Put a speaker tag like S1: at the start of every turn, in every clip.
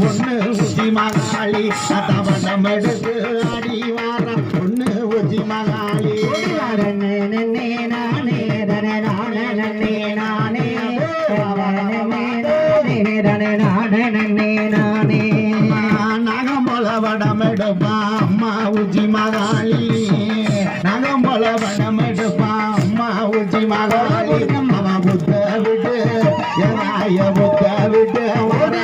S1: பொண்ணு உச்சி மகாளி தவணம் எடுத்து ஆடி வார பொண்ணு உச்சி மகாளி நகம்பொல வடம் எடுப்பா அம்மா உச்சி மகாளி நகம்பொல வடம் எடுப்பா அம்மா உச்சி மகாளி அவ புத்த விட்டு எதாய புத்த விட்டு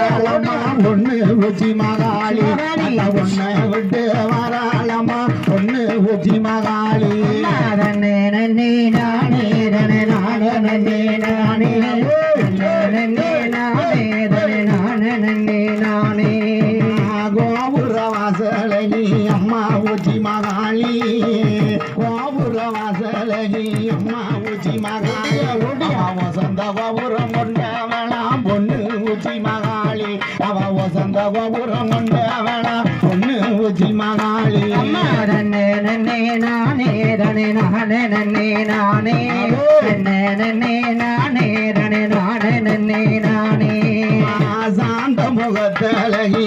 S1: வராளம்மா ஒண்ணு உச்சி மகாளி. ஒண்ண விட்டு வராளம்மா ஒண்ணு உச்சி மகாளி. கோபுர வாசலகி அம்மா உச்சி மகாளி. கோபுர வாசலகி அம்மா உச்சி மகாளி. அவ வசந்த கோபுரம் கொண்டவளாம் பொண்ணு உச்சி மகாளி அவ நானே கோபுரம் கொண்டவளாம் நானே உச்சி நானே சாந்த நானே அன்னை வீரமகாளி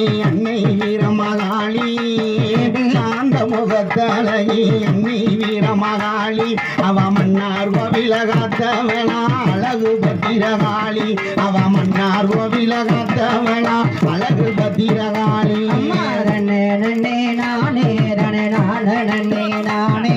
S1: முகத்தழகி நீ வீரமகாளி அவ மன்னார் கோவிலகாத்தவனா அழகு பத்திரகாளி அவ மன்னார் கோவிலகாத்தவனா அழகு பத்திரகாளி. நானே நானே நானே நானே.